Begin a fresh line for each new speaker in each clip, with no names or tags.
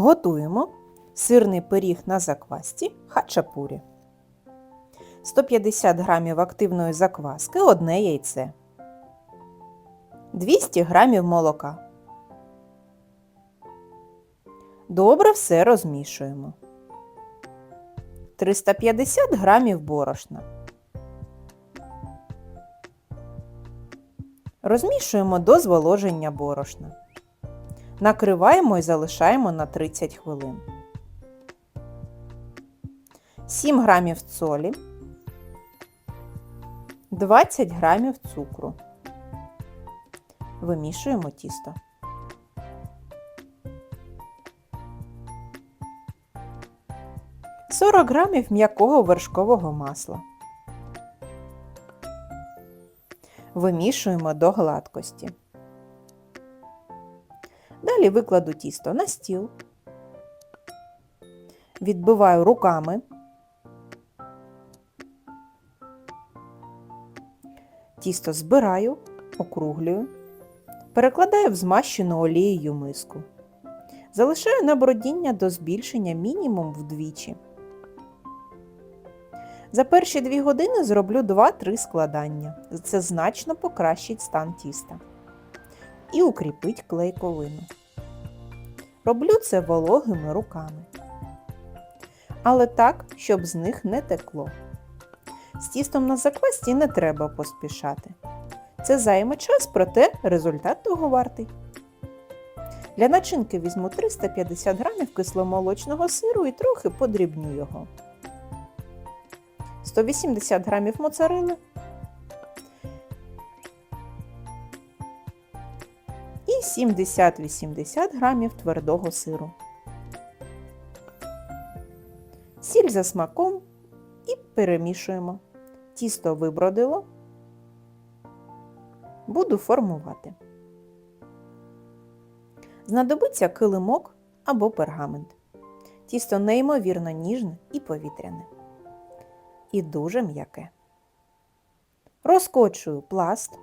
Готуємо сирний пиріг на заквасці хачапурі. 150 г активної закваски, одне яйце. 200 г молока. Добре все розмішуємо. 350 г борошна. Розмішуємо до зволоження борошна. Накриваємо і залишаємо на 30 хвилин. 7 грамів солі, 20 грамів цукру. Вимішуємо тісто. Сорок грамів м'якого вершкового масла. Вимішуємо до гладкості. Далі викладу тісто на стіл. Відбиваю руками. Тісто збираю, округлюю, перекладаю в змащену олією миску. Залишаю на бродіння до збільшення мінімум вдвічі. За перші 2 години зроблю 2-3 складання. Це значно покращить стан тіста. І укріпить клейковину. Роблю це вологими руками. Але так, щоб з них не текло. З тістом на заквасті не треба поспішати. Це займе час, проте результат того вартий. Для начинки візьму 350 г кисломолочного сиру і трохи подрібню його. 180 г моцарели і 70-80 г твердого сиру. Сіль за смаком і перемішуємо. Тісто вибродило. Буду формувати. Знадобиться килимок або пергамент. Тісто неймовірно ніжне і повітряне. І дуже м'яке. Розкочую пласт.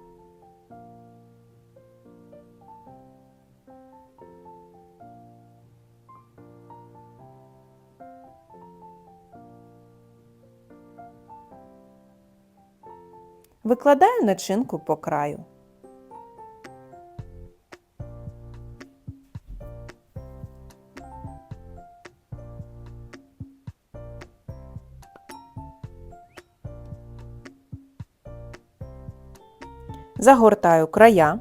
Викладаю начинку по краю. Загортаю края.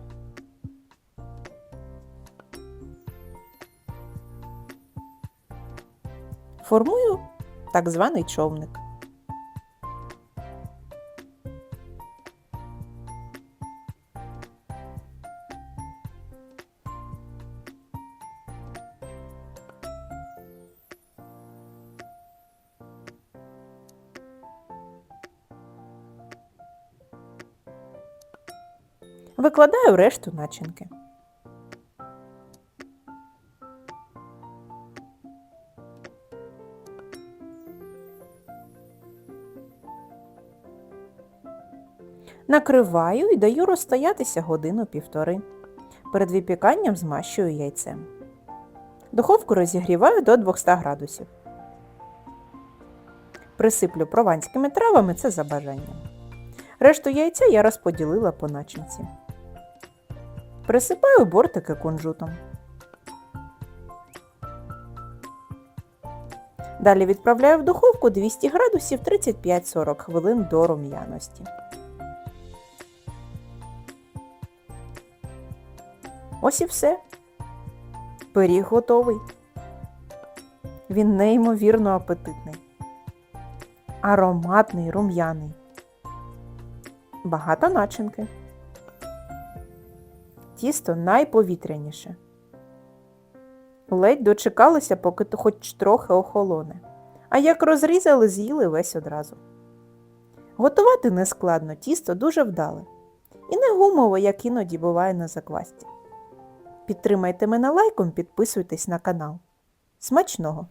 Формую так званий човник. Викладаю решту начинки. Накриваю і даю розстоятися годину-півтори. Перед випіканням змащую яйцем. Духовку розігріваю до 200 градусів. Присиплю прованськими травами це за бажанням. Решту яйця я розподілила по начинці. Присипаю бортики кунжутом. Далі відправляю в духовку 200 градусів 35-40 хвилин до рум'яності. Ось і все. Пиріг готовий. Він неймовірно апетитний. Ароматний, рум'яний. Багато начинки. Тісто найповітряніше. Ледь дочекалося, поки то хоч трохи охолоне. А як розрізали, з'їли весь одразу. Готувати нескладно, тісто дуже вдале. І не гумове, як іноді буває на заквасті. Підтримайте мене лайком, підписуйтесь на канал. Смачного!